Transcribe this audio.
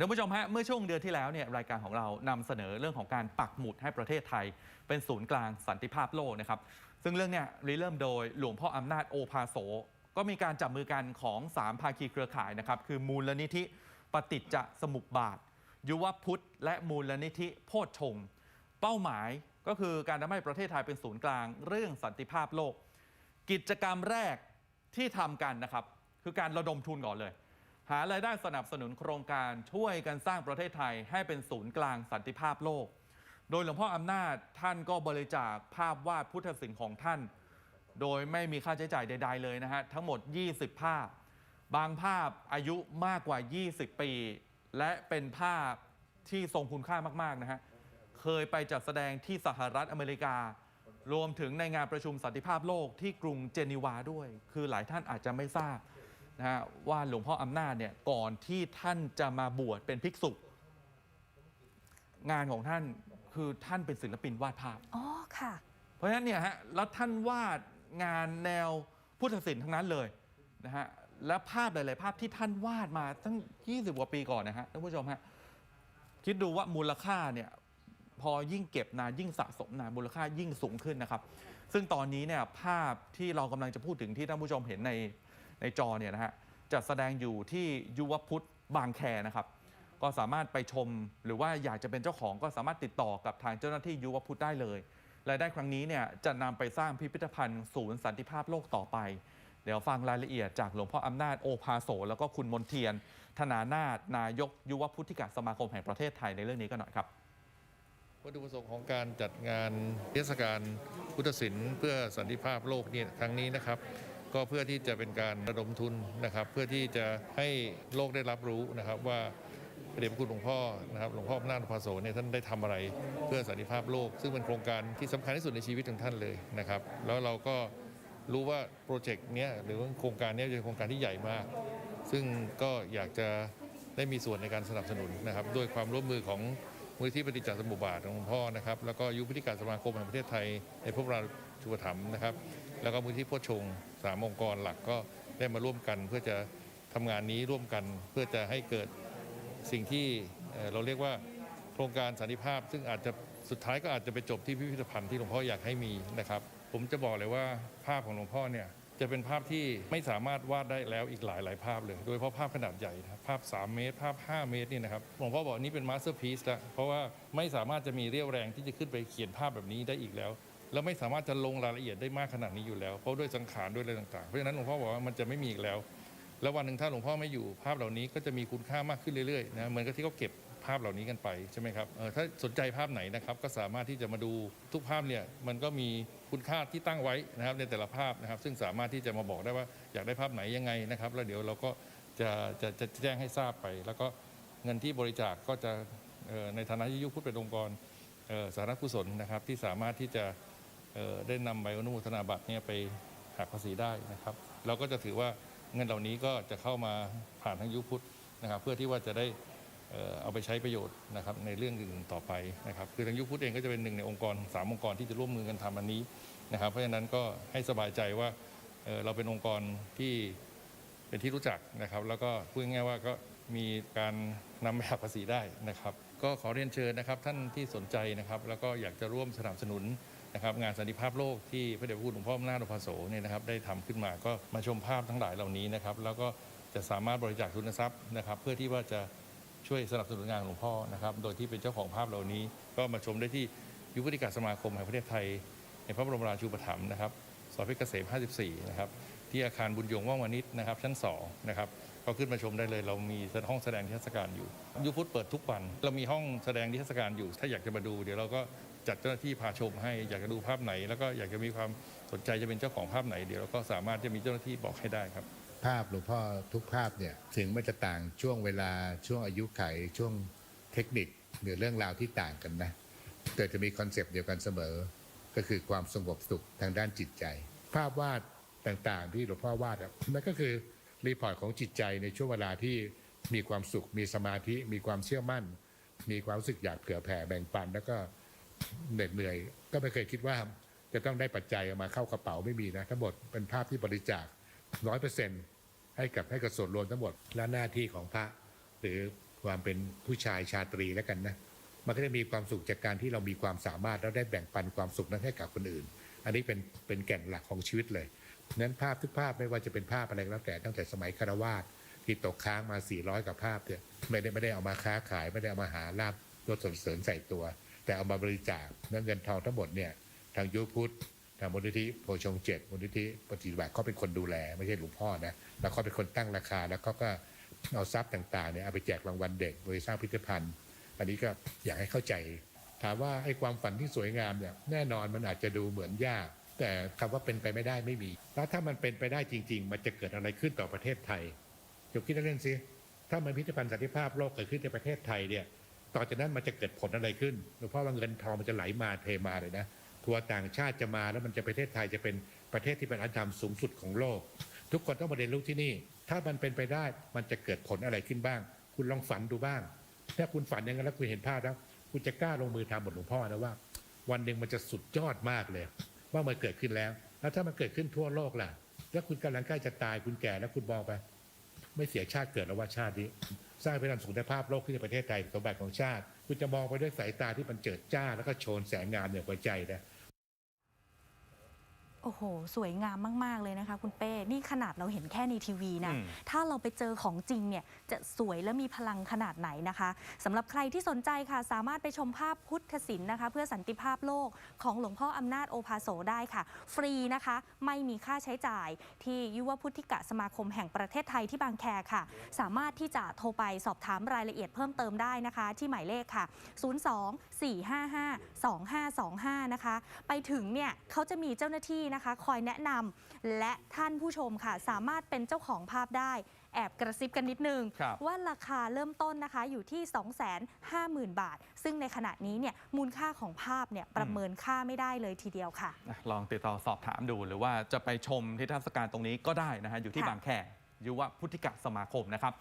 ท่านผู้ชมฮะเมื่อช่วงเดือนที่แล้วเนี่ยรายการของเรานำเสนอเรื่องของการปักหมุดให้ประเทศไทย เป็นศูนย์กลางสันติภาพโลกนะครับซึ่งเรื่องเนี้ยริเริ่มโดยหลวงพ่ออำนาจโอภาโส ก็มีการจับมือกันของ 3 ภาคีเครือข่ายนะครับคือมูลนิธิปฏิจจสมุปบาท ยุวพุทธ และมูลนิธิโพชฌงเป้าหมายก็คือการทำให้ประเทศไทยเป็นศูนย์กลางเรื่องสันติภาพโลก กิจกรรมแรกที่ทำกันนะครับคือการระดมทุนก่อนเลย หารายได้สนับสนุนโครงการช่วยกันสร้างประเทศไทยให้เป็นศูนย์กลางสันติภาพโลก โดยหลวงพ่ออำนาจท่านก็บริจาคภาพวาดพุทธศิลป์ของท่าน โดยไม่มีค่าใช้จ่ายใด ๆ เลยนะฮะ ทั้งหมด 20 ภาพ บางภาพอายุมากกว่า 20 ปี และเป็นภาพที่ทรงคุณค่ามากๆนะฮะ เคยไปจัดแสดงที่สหรัฐอเมริกา รวมถึงในงานประชุมสันติภาพโลกที่กรุงเจนีวาด้วย คือหลายท่านอาจจะไม่ทราบ นะฮะว่าหลวงพ่ออำนาจเนี่ยก่อนที่ท่านจะมาบวชเป็นภิกษุ งานของท่านคือท่านเป็นศิลปินวาดภาพ อ๋อค่ะ เพราะฉะนั้นเนี่ยฮะแล้วท่านวาดงานแนวพุทธศิลป์ทั้งนั้นเลยนะฮะและภาพหลาย ๆ ภาพที่ท่านวาดมาตั้ง 20 กว่าปีก่อนนะฮะท่านผู้ชมฮะคิดดูว่ามูลค่าเนี่ยพอยิ่งเก็บนานยิ่งสะสมนานมูลค่ายิ่งสูงขึ้นนะครับ ซึ่งตอนนี้เนี่ยภาพที่เรากำลังจะพูดถึงที่ท่านผู้ชมเห็นใน ในจอเนี่ยนะฮะจัดแสดงอยู่ที่ยุวพุทธบางแคนะครับ ก็สามารถไปชมหรือว่าอยากจะเป็นเจ้าของก็สามารถติดต่อกับทางเจ้าหน้าที่ยุวพุทธได้เลยรายได้ครั้งนี้เนี่ยจะนำไปสร้างพิพิธภัณฑ์ศูนย์สันติภาพโลกต่อไป เดี๋ยวฟังรายละเอียดจากหลวงพ่ออำนาจโอภาโส แล้วก็คุณมนเทียน ธนานาถนายกยุวพุทธิกสมาคมแห่งประเทศไทยในเรื่องนี้กันหน่อยครับวัตถุประสงค์ของการจัดงานเทศกาลพุทธศิลป์เพื่อสันติภาพโลกนี่ครั้งนี้นะครับ ก็เพื่อที่จะเป็นการระดมทุนนะครับ เพื่อที่จะให้โลกได้รับรู้นะครับว่าเดชพระคุณหลวงพ่อนะครับหลวงพ่ออำนาจพาโสเนี่ยท่านได้ทำอะไรเพื่อสันติภาพโลก ซึ่งเป็นโครงการที่สำคัญที่สุดในชีวิตของท่านเลยนะครับ แล้วเราก็รู้ว่าโปรเจกต์เนี้ยหรือว่าโครงการเนี้ยจะเป็นโครงการที่ใหญ่มาก ซึ่งก็อยากจะได้มีส่วนในการสนับสนุนนะครับด้วยความร่วมมือของมูลที่ปฏิจจสมุปบาทของหลวงพ่อนะครับแล้วก็ยุพิธีการสมาคมแห่งประเทศไทยในพวกเราชุปถัมนะครับ แล้วก็มูลที่โพชงสามองค์กรหลักก็ได้มาร่วมกัน เพื่อจะทำงานนี้ร่วมกันเพื่อจะให้เกิดสิ่งที่เราเรียกว่าโครงการสันติภาพ ซึ่งอาจจะสุดท้ายก็อาจจะไปจบที่พิพิธภัณฑ์ที่หลวงพ่ออยากให้มีนะครับ ผมจะบอกเลยว่าภาพของหลวงพ่อเนี่ยจะเป็นภาพที่ไม่สามารถวาดได้แล้วอีกหลายหลายภาพเลย โดยเฉพาะภาพขนาดใหญ่ภาพ 3 เมตร ภาพ 5 เมตรนี่นะครับหลวงพ่อบอกนี่เป็นมาสเตอร์พีซแล้วเพราะว่าไม่สามารถจะมีเรี่ยวแรงที่จะขึ้นไปเขียนภาพแบบนี้ได้อีกแล้ว แล้วไม่สามารถจะลงรายละเอียดได้มากขนาดนี้อยู่แล้ว เพราะด้วยสังขารด้วยอะไรต่างๆ เพราะฉะนั้นหลวงพ่อบอกว่ามันจะไม่มีอีกแล้ว แล้ววันหนึ่งถ้าหลวงพ่อไม่อยู่ภาพเหล่านี้ก็จะมีคุณค่ามากขึ้นเรื่อยๆนะเหมือนกับที่เขาเก็บภาพเหล่านี้กันไปใช่ไหมครับเออถ้าสนใจภาพไหนนะครับก็สามารถที่จะมาดูทุกภาพเนี่ยมันก็มีคุณค่าที่ตั้งไว้นะครับในแต่ละภาพนะครับ ซึ่งสามารถที่จะมาบอกได้ว่าอยากได้ภาพไหนยังไงนะครับ แล้วเดี๋ยวเราก็จะจะจะแจ้งให้ทราบไป แล้วก็เงินที่บริจาคก็จะในฐานะที่ยุคพุทธเป็นองค์กรสารณกุศลนะครับที่สามารถที่จะ ได้นำใบอนุโมทนาบัตรเนี่ยไปหักภาษีได้นะครับ เราก็จะถือว่าเงินเหล่านี้ก็จะเข้ามาผ่านทางยุพุทธนะครับ เพื่อที่ว่าจะได้เอาไปใช้ประโยชน์นะครับในเรื่องอื่นต่อไปนะครับ คือทางยุพุทธเองก็จะเป็นหนึ่งในองค์กรสามองค์กรที่จะร่วมมือกันทำอันนี้นะครับ เพราะฉะนั้นก็ให้สบายใจว่าเเราเป็นองค์กรที่เป็นที่รู้จักนะครับ แล้วก็พูดง่ายๆว่าก็มีการนำไปหักภาษีได้นะครับ ก็ขอเรียนเชิญนะครับท่านที่สนใจนะครับ แล้วก็อยากจะร่วมสนับสนุน นะครับงานสันติภาพโลกที่พระเดชพระคุณหลวงพ่ออำนาจอภโสเนี่ยนะครับได้ทำขึ้นมาก็มาชมภาพทั้งหลายเหล่านี้นะครับแล้วก็จะสามารถบริจาคทุนทรัพย์นะครับ เพื่อที่ว่าจะช่วยสนับสนุนงานหลวงพ่อนะครับโดยที่เป็นเจ้าของภาพเหล่านี้ ก็มาชมได้ที่ยุวธิการสมาคมแห่งประเทศไทยในพระบรมราชูปถัมภ์นะครับซอยเพชรเกษม 54 นะครับ ที่อาคารบุญยงว่องวานิชนะครับ ชั้น 2 นะครับ ก็ขึ้นมาชมได้เลย เรามีห้องแสดงนิทรรศการอยู่ยุพุทธเปิดทุกวัน เรามีห้องแสดงนิทรรศการอยู่ ถ้าอยากจะมาดู เดี๋ยวเราก็ จัดเจ้าหน้าที่พาชมให้อยากจะดูภาพไหน แล้วก็อยากจะมีความสนใจจะเป็นเจ้าของภาพไหนเดี๋ยวเราก็สามารถจะมีเจ้าหน้าที่บอกให้ได้ครับ ภาพหลวงพ่อทุกภาพเนี่ยถึงมันจะต่างช่วงเวลาช่วงอายุไขช่วงเทคนิคหรือเรื่องราวที่ต่างกันนะแต่จะมีคอนเซปต์เดียวกันเสมอ ก็คือความสงบสุขทางด้านจิตใจ ภาพวาดต่างๆ ที่หลวงพ่อวาดนั่นก็คือรีพอร์ตของจิตใจในช่วงเวลาที่มีความสุข มีสมาธิ มีความเชื่อมั่น มีความรู้สึกอยากเผื่อแผ่แบ่งปันแล้วก็ เหน็ดเหนื่อย ก็ไม่เคยคิดว่าจะต้องได้ปัจจัยเอามาเข้ากระเป๋าไม่มีนะทั้งหมดเป็นภาพที่บริจาคร้อยเปอร์เซ็นต์ให้กับให้กับส่วนรวมทั้งหมดและหน้าที่ของพระ หรือความเป็นผู้ชายชาตรีแล้วกันนะมันก็จะมีความสุขจากการที่เรามีความสามารถแล้วได้แบ่งปันความสุขนั้นให้กับคนอื่น อันนี้เป็นเป็นแก่นหลักของชีวิตเลยนั้นภาพทุกภาพไม่ว่าจะเป็นภาพอะไรก็แล้วแต่ตั้งแต่สมัยคารวาสที่ตกค้างมา 400กับภาพเนี่ยไม่ได้ไม่ได้เอามาค้าขายไม่ได้เอามาหาลาบยศสรรเสริญใส่ตัว แต่เอามาบริจาคนั้นเงินทองทั้งหมดเนี่ยทางยุคพุทธทางมูลนิธิโพชงเจ็ดมูลนิธิปฏิบัติเขาเป็นคนดูแล ไม่ใช่หลวงพ่อนะแล้วเขาเป็นคนตั้งราคาแล้วเขาก็เอาทรัพย์ต่างๆเนี่ยเอาไปแจกรางวัลเด็กบริสร้างพิพิธภัณฑ์ อันนี้ก็อยากให้เข้าใจถามว่าไอ้ความฝันที่สวยงามเนี่ยแน่นอนมันอาจจะดูเหมือนยาก แต่คำว่าเป็นไปไม่ได้ไม่มี แล้วถ้ามันเป็นไปได้จริง ๆ มันจะเกิดอะไรขึ้นต่อประเทศไทยยกคิดเล่นๆสิถ้ามันพิพิธภัณฑ์สันติภาพโลกเกิดขึ้นในประเทศไทยเนี่ย ต่อจากนั้นมันจะเกิดผลอะไรขึ้นเพราะว่าเงินทองมันจะไหลมาเทมาเลยนะทัวร์ต่างชาติจะมาแล้วมันจะประเทศไทยจะเป็นประเทศที่เป็นอันธรรมสูงสุดของโลก ทุกคนต้องมาเรียนรู้ที่นี่ ถ้ามันเป็นไปได้มันจะเกิดผลอะไรขึ้นบ้าง คุณลองฝันดูบ้าง ถ้าคุณฝันอย่างนั้นแล้วคุณเห็นภาพแล้วคุณจะกล้าลงมือทำเหมือนหลวงพ่อนะว่า วันหนึ่งมันจะสุดยอดมากเลย ว่ามันเกิดขึ้นแล้ว แล้วถ้ามันเกิดขึ้นทั่วโลกล่ะ แล้วคุณกำลังใกล้จะตายคุณแก่แล้วคุณมองไป ไม่เสียชาติเกิดแล้วว่าชาตินี้ สร้างพิพิธภัณฑ์สุขภาพโลกขึ้นในประเทศไทยสมบัติของชาติ คุณจะมองไปด้วยสายตาที่มันเจิดจ้าแล้วก็โชนแสงงามเหนือหัวใจนะ โอ้โห สวยงามมาก ๆ เลยนะคะคุณเป้ นี่ขนาดเราเห็นแค่ในทีวีนะ อืม ถ้าเราไปเจอของจริงเนี่ยจะสวยและมีพลังขนาดไหนนะคะสำหรับใครที่สนใจค่ะ สามารถไปชมภาพพุทธศิลป์นะคะ เพื่อสันติภาพโลกของหลวงพ่ออำนาจโอภาโสได้ค่ะ ฟรีนะคะ ไม่มีค่าใช้จ่ายที่ยุวพุทธิกะสมาคมแห่งประเทศไทยที่บางแคค่ะ สามารถที่จะโทรไปสอบถามรายละเอียดเพิ่มเติมได้นะคะ ที่หมายเลขค่ะ 02 455 2525 นะคะ ไปถึงเนี่ยเขาจะมีเจ้าหน้าที่นะคะ คอยแนะนำและท่านผู้ชมค่ะ สามารถเป็นเจ้าของภาพได้ แอบกระซิบกันนิดนึง ครับว่าราคาเริ่มต้นนะคะอยู่ที่ 250,000 บาท ซึ่งในขณะนี้เนี่ยมูลค่าของภาพเนี่ยประเมินค่าไม่ได้เลยทีเดียวค่ะนะลองติดต่อสอบถามดูหรือว่าจะไปชมที่เทรรศการตรงนี้ก็ได้นะฮะอยู่ที่ค่ะ บางแคยุวพุทธิกะสมาคมนะครับ